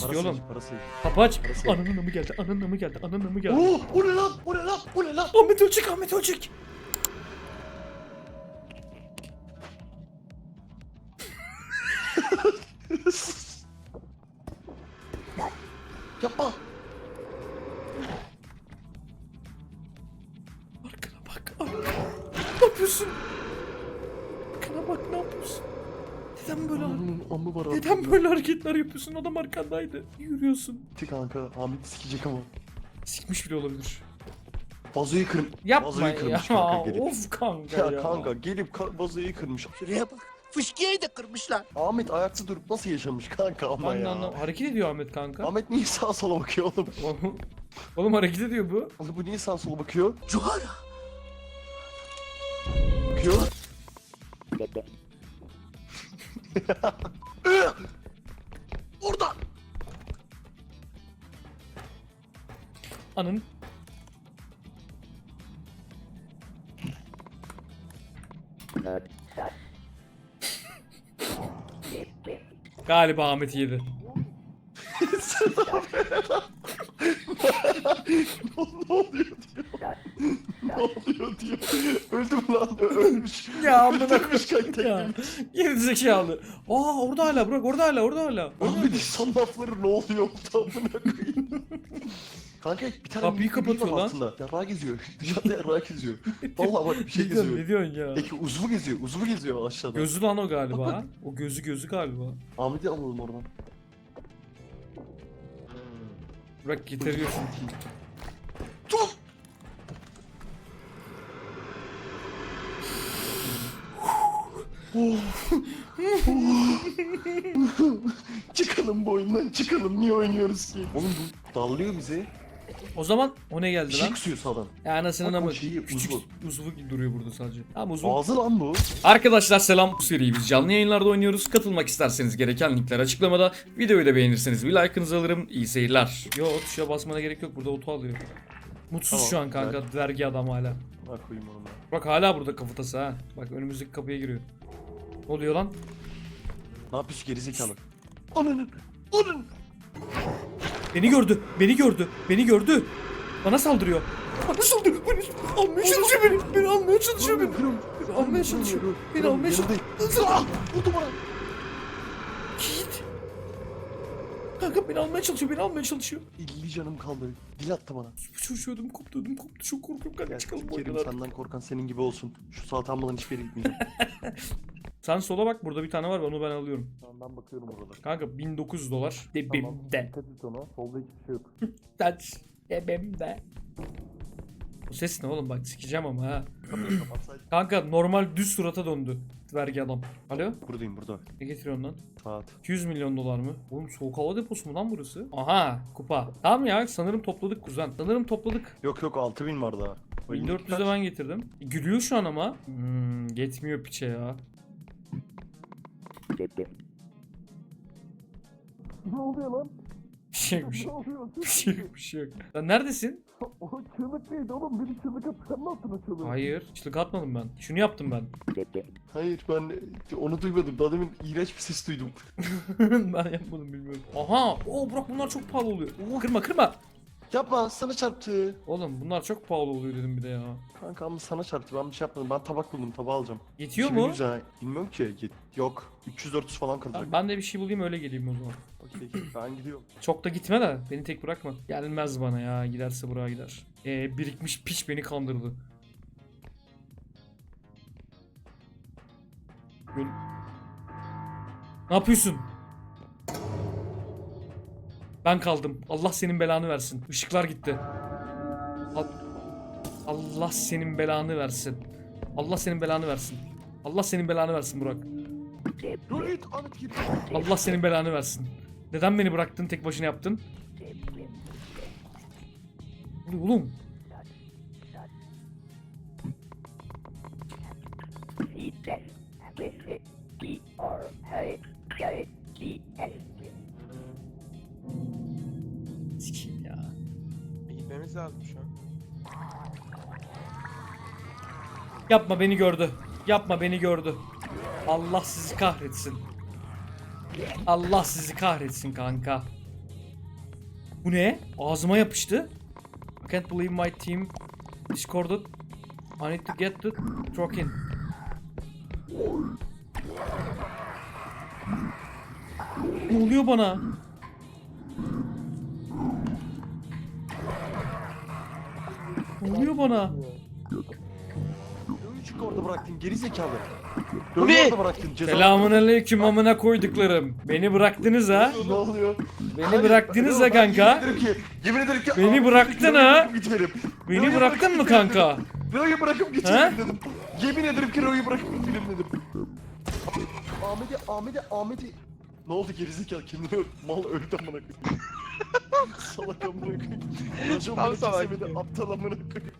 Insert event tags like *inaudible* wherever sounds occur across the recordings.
istiyor oğlum. Parası. Kapı aç. Parası. Ananın mı geldi? Ananın mı geldi? Ananın mı geldi? Oo, o ne lan? O ne lan? O ne lan? Ahmet Ölçek, Ahmet Ölçek. *laughs* Yapma. Arkana bak. Arkana. Ne yapıyorsun? Arkana bak ne yapıyorsun? Neden böyle amı var Neden böyle hareketler yapıyorsun? Adam arkandaydı. Yürüyorsun. Gitti kanka. Ahmet sikecek ama. Sikmiş bile olabilir. Vazoyu kırm. Yapma vazoyu ya. kırmış kanka gelip. Of kanka Ya, ya. kanka gelip ka- vazoyu kırmış. Şuraya bak. Fışkiyeyi de kırmışlar. Ahmet ayakta durup nasıl yaşamış kanka ama de ya. anlam- Hareket ediyor Ahmet kanka. Ahmet niye sağa sola bakıyor oğlum? *laughs* Oğlum- Oğlum hareket ediyor bu. Oğlum bu niye sağa sola bakıyor? Cuhara. Bakıyor. *laughs* Orada. Anın. *laughs* Galiba Ahmet yedi. *laughs* ne oluyor diyor. Ne oluyor diyor. Öldü mü lan? Ölmüş. Ya amına Ölmüş kanka. Geri zekalı. Aa orada hala bırak orada hala orada hala. Ahmet son lafları ne oluyor orada amına koyayım. Kanka bir tane Kapıyı kapatıyor lan. altında. Yarrağı geziyor. *laughs* Dışarıda yarrağı geziyor. Vallahi bak bir şey Ne diyorsun, ne geziyor. diyorsun ya? Peki uzvu geziyor. Uzvu geziyor aşağıda. Gözü lan o galiba. O gözü gözü galiba. Ahmet'i alalım oradan. Bırak getiriyorsun. *laughs* çıkalım bu oyundan çıkalım. Niye oynuyoruz ki? Oğlum bu dallıyor bizi. O zaman o ne Bir geldi şey lan? kusuyor sağdan. Ya anasının Bak o ama şeyi, küçük uzvu. uzvu gibi duruyor burada sadece. Tamam uzvu. Ağzı lan bu. Arkadaşlar selam bu seriyi biz canlı yayınlarda oynuyoruz. Katılmak isterseniz gereken linkler açıklamada. Videoyu da beğenirseniz bir like'ınızı alırım. İyi seyirler. Yo tuşa basmana gerek yok burada oto alıyor. Mutsuz Tamam, şu an kanka vergi adam hala. Bak koyayım onu ben. Bak hala burada kafatası ha. Bak önümüzdeki kapıya giriyor. Ne oluyor lan? Ne yapıyorsun gerizekalı? Ananın. Ananın. Beni gördü. Beni gördü. Beni gördü. Bana saldırıyor. Bana saldırıyor. Beni almaya çalışıyor beni. Beni almaya çalışıyor beni. Beni almaya çalışıyor. Beni almaya çalışıyor. Ah! Vurdu bana. Kanka beni almaya çalışıyor. Beni almaya çalışıyor. 50 canım kaldı. Dil attı bana. Çocuğu ödüm koptu ödüm koptu. Çok korkuyorum kanka. Gel Çıkalım bu Kerim oyundan. senden korkan senin gibi olsun. Şu saat almadan hiçbir yere gitmeyeceğim. *laughs* Sen sola bak burada bir tane var onu ben alıyorum. tamam ben bakıyorum orada. Kanka 1900 dolar. Debimde. Dikkat et ona. Solda hiçbir şey yok. *laughs* Taç. Debimde. Bu ses ne oğlum bak sikeceğim ama ha. Kanka normal düz surata döndü. Vergi adam. Alo? Buradayım burada. Ne getiriyorsun lan? Saat. 200 milyon dolar mı? Oğlum soğuk hava deposu mu lan burası? Aha kupa. Tamam ya sanırım topladık kuzen. Sanırım topladık. Yok yok 6000 var daha. O elindeki 1400'e kaç? ben getirdim. E, gülüyor şu an ama. Hmm, yetmiyor piçe ya. Ne oluyor lan? Bir şey yok bir şey. Oluyor? Bir şey yok bir şey yok. Neredesin? O çığlık neydi oğlum? Beni çığlık atıp sen mi attın o çığlığı? Hayır. Çılık atmadım ben. Şunu yaptım ben. Hayır ben onu duymadım. Daha demin iğrenç bir ses duydum. *laughs* ben yapmadım bilmiyorum. Aha! Oo Burak bunlar çok pahalı oluyor. Oo, kırma kırma. Yapma sana çarptı. Oğlum bunlar çok pahalı oluyor dedim bir de ya. Kanka ama sana çarptı. Ben bir şey yapmadım. Ben tabak buldum. Tabağı alacağım. Yetiyor mu? 2100 ha. Bilmiyorum ki. Yet- Yok. 300-400 falan kalacak. Tamam, ben de bir şey bulayım öyle geleyim o zaman. Okey. Ben gidiyorum. *laughs* Çok da gitme de beni tek bırakma. Gelmez bana ya giderse buraya gider. Ee, birikmiş piç beni kandırdı. Gül- Ne yapıyorsun? Ben kaldım. Allah senin belanı versin. Işıklar gitti. Al- Allah senin belanı versin. Allah senin belanı versin. Allah senin belanı versin Burak. Allah senin belanı versin. Neden beni bıraktın tek başına yaptın? Oğlum. Yapma beni gördü. Yapma beni gördü. Allah sizi kahretsin. Allah sizi kahretsin kanka. Bu ne? Ağzıma yapıştı. I can't believe my team discorded. I need to get the truck in. Ne oluyor bana? Ne oluyor bana? Çünkü orada bıraktın geri zekalı. Ne? orada bıraktın ceza. Selamun aleyküm amına koyduklarım. Beni bıraktınız ha. Ne oluyor? Beni Hayır, bıraktınız ha kanka. Yemin ederim ki, yemin ederim ki. Beni bıraktın ha. Beni bıraktın mı kanka? Rö'yü bırakıp He? gitmeyelim dedim. Yemin ederim ki Rö'yü bırakıp gitmeyelim dedim. Ahmet'i, Ahmet'i, Ahmet'i. Ne oldu gerizekalı kendini öl. Mal öldü amına koyayım. *laughs* Salak amına koyayım. Tam beni salak kesemedi aptal amına koyayım.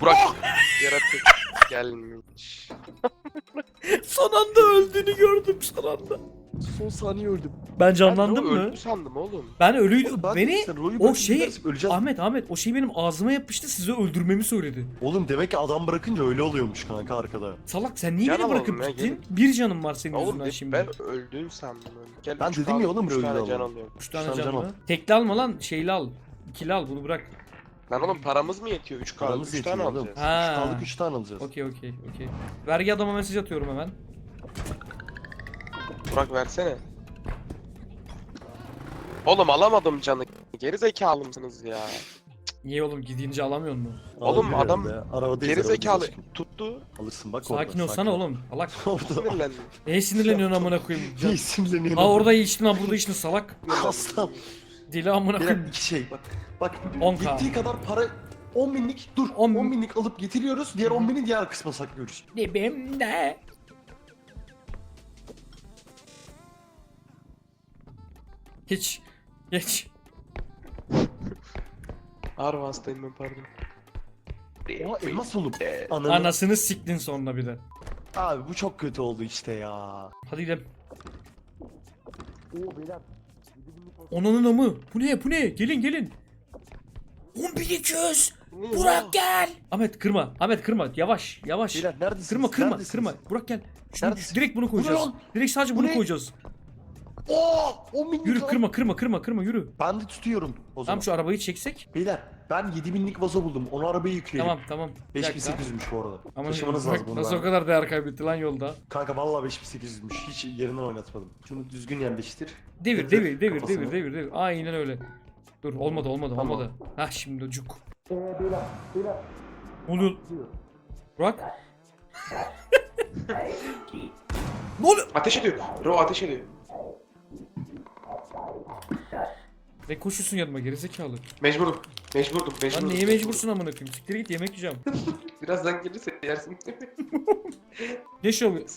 Burak. Yaratık. Gelmiş. Son anda öldüğünü gördüm son anda. Son saniye öldüm. Ben canlandım Ben mı? Öldü sandım oğlum. Ben. Oğlum ben Beni Ro'yu o şey. Ahmet Ahmet o şey benim ağzıma yapıştı size öldürmemi söyledi. Oğlum demek ki adam bırakınca öyle oluyormuş kanka arkada. Salak sen niye Can beni bırakıp ya, gittin? gelin. Bir canım var senin Oğlum yüzünden de- şimdi. ben öldüğünü sandım. Gel, Ben dedim ya oğlum öldü tane ama. can alıyorum. Üç tane Sen can can mı? al. Tekli alma lan şeyli al. İkili al bunu bırak. Lan oğlum paramız mı yetiyor? 3 kaldı. Paramız 3 yetiyor tane oğlum. alacağız. Ha. Üç kaldık 3 tane alacağız. Okey okey okey. Vergi adama mesaj atıyorum hemen. Burak versene. Oğlum alamadım canı. Geri zekalı mısınız ya? Niye oğlum gidince alamıyor mu? Oğlum adam ya. Arabadayız, Geri zekalı tuttu. Alırsın bak Sakin orada, olsana oğlum. Salak. *laughs* Orada. Sinirlendi. Neye sinirleniyorsun amına koyayım? Can- Niye sinirleniyorsun? Ha orada içtin ha burada içtin salak. Aslan. Dili amına Bir koyayım. iki şey bak. Bak 10K. gittiği kadar para 10 binlik dur 10 10, binlik alıp getiriyoruz diğer 10 bini diğer kısma saklıyoruz. Dibimde. Hiç. Geç. Ağır hastayım ben pardon. Oha elmas buldum. Ananı. Anasını siktin sonra bir de. Abi bu çok kötü oldu işte ya. Hadi gidelim. Oo beyler. Onanın amı. Bu ne bu ne? Gelin gelin. 10200. Burak gel. Ahmet kırma. Ahmet kırma. Yavaş yavaş. Beyler neredesiniz? Kırma kırma Neredesiniz? kırma. Burak gel. Şunu, direkt bunu koyacağız. Direkt sadece Bu bunu ne? koyacağız. Oo 10 binlik Yürü kırma kırma kırma kırma yürü. Ben de tutuyorum o zaman. Tamam şu arabayı çeksek. Beyler ben 7 binlik vazo buldum. Onu arabaya yükleyelim. Tamam tamam. Bir dakika. 5800'müş bu arada. Ama Taşımanız bak, lazım onu. nasıl ben. o kadar değer kaybetti lan yolda. Kanka vallahi 5800'müş. Hiç yerinden oynatmadım. Şunu düzgün yerleştir. Devir devir devir devir devir devir. Aynen öyle. Dur olmadı olmadı Tamam. olmadı. Hah şimdi cuk. Ne oluyor? Burak? ne oluyor? Ateş ediyor. Ro ateş ediyor. Ne koşuyorsun yanıma gerizekalı. Mecburum. Mecburdum. Lan Mecburdum. neye mecbursun amına koyayım? Siktir git yemek yiyeceğim. *laughs* *laughs* Birazdan gelirse yersin. Ne şey oluyor?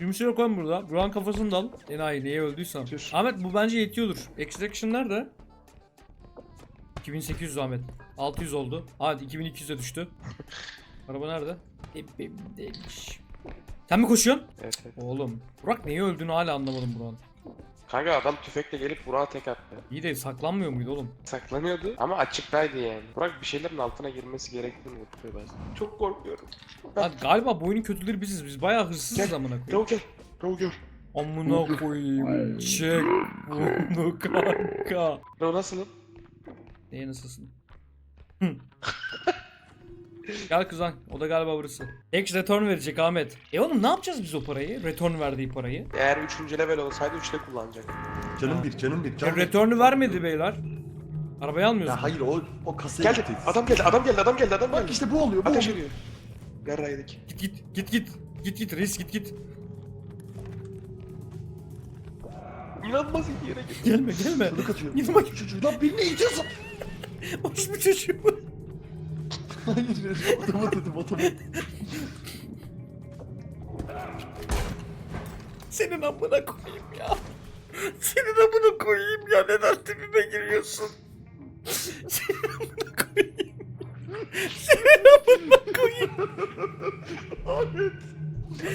Bir şey yok lan burada. Burak'ın kafasını da al. Enayi neye öldüysen. Ahmet bu bence yetiyordur. Extraction nerede? 2800 Ahmet. 600 oldu. Ahmet 2200'e düştü. *laughs* Araba nerede? Dibimdeymiş. Sen mi koşuyorsun? evet, evet. Oğlum. Burak neye öldüğünü hala anlamadım Burak'ın. Kanka adam tüfekle gelip Burak'a tek attı. İyi de saklanmıyor muydu oğlum? Saklanıyordu ama açıktaydı yani. Burak bir şeylerin altına girmesi gerektiğini unutuyor bazen. Çok korkuyorum. Lan galiba bu oyunun kötüleri biziz. Biz bayağı hırsızız Gel. amına koyayım. Ro gel. Ro gör. Amına koyayım. Çek bunu kanka. Ro nasılım? Neye nasılsın? Hı. Gel kızan. O da galiba burası. Ex return verecek Ahmet. E oğlum ne yapacağız biz o parayı? Return verdiği parayı. Eğer 3. level olsaydı 3'te kullanacak. Canım bir canım bir E, canım bir. return'ü vermedi beyler. Arabayı almıyoruz. Ya hayır o o kasaya Geldi. gitti. Adam geldi. Adam geldi. Adam geldi. Adam Bak geldi. işte bu oluyor bu Ateş oluyor. ediyor. Git git git git. Git git reis git git. İnanılmaz iyi yere gitti. Gelme gelme. Çığlık atıyor. Bak. Çocuğu lan birini itiyorsun. *laughs* Boş mu çocuğum? Hayır adamı dedim adamı. Senin amına koyayım ya. Senin amına koyayım ya. Neden dibime giriyorsun? Senin amına koyayım. Senin amına koyayım. Ahmet.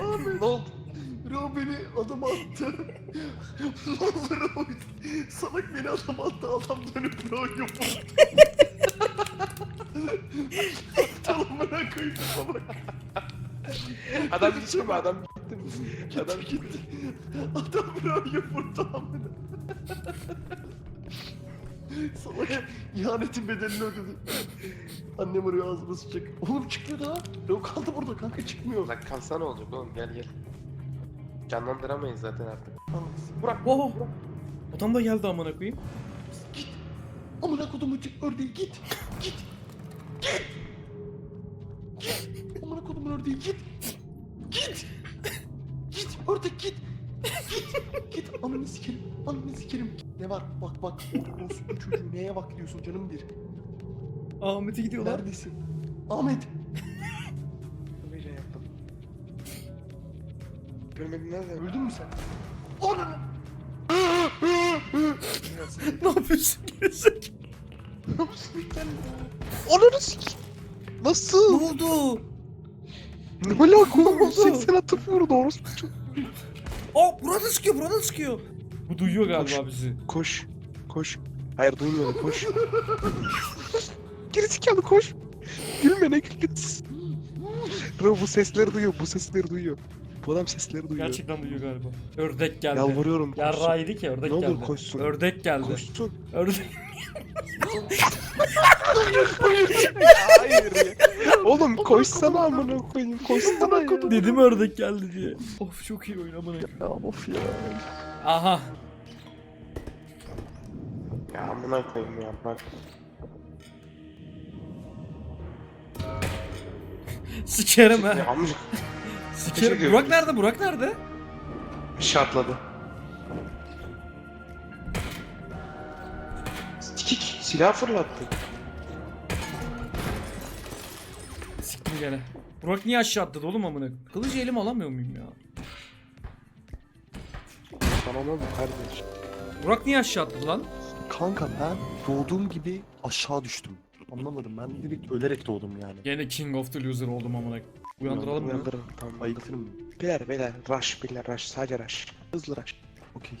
Ahmet. Ne oldu? Ro beni adama attı. ne olur Ro. Salak beni adama attı. Adam dönüp Ro'yu vurdu. *laughs* Tamamına koydum salak. Adam gitti mi? Adam gitti mi? Adam gitti. Adam vurdu amına. Salak ihanetin bedelini ödedi. Annem arıyor ağzıma sıçacak. Oğlum çıkmıyor daha. Yok kaldı burada kanka çıkmıyor. Lan kalsa ne olacak oğlum gel gel. Canlandıramayız zaten artık. Anasını. Burak Oh! Adam da geldi amına koyayım. Git. Amına kodumu çık ördeği git. Git. Git. Git. Amına kodumun ördeği git. Git. Git ördek git. Git. Git. Ananı sikerim. Ananı sikerim. Ne var? Bak bak. Olsun çocuğu neye bak diyorsun canım bir. Ahmet'e gidiyorlar. Neredesin? Ahmet. böyle yaptım. Görmedin nerede? Öldün mü sen? Ananı. ne yapıyorsun? Gerizekalı. Ananı sik. ne Nasıl? oldu? Ne alaka oğlum? oldu? 80 atamıyor doğrusu. Aa burada sıkıyor burada sıkıyor. Bu duyuyor galiba Koş. bizi. Koş. Koş. Hayır duymuyor koş. Gerizekalı koş. Gülme ne gülüyorsun? Bro bu sesleri duyuyor bu sesleri duyuyor. Bu adam sesleri duyuyor. Gerçekten duyuyor galiba. Ördek geldi. Yalvarıyorum koşsun. Yarrağıydı ki ördek Ne olur geldi. koşsun. Ördek geldi. Koşsun. Ördek. Hayır. Oğlum koşsana amına koyayım. Koşsana ya. Dedim ördek geldi diye. Of çok iyi oyun amına. Ya of ya. Aha. Ya amına koyayım ya bak. Sikerim Ya ha. amca Sikerim. Burak nerede? Burak nerede? bir silah fırlattı. Siktim gene. Burak niye aşağı atladı oğlum amına? Kılıcı elim alamıyor muyum ya? Ne oldu kardeş? Burak niye aşağı atladı lan? Kanka ben doğduğum gibi aşağı düştüm. Anlamadım ben direkt ölerek doğdum yani. Gene King of the Loser oldum amına. Uyandıralım mı? Uyandırın. Tamam. Bayıltırım. Beyler beyler rush beyler rush sadece rush. Hızlı rush. Okey.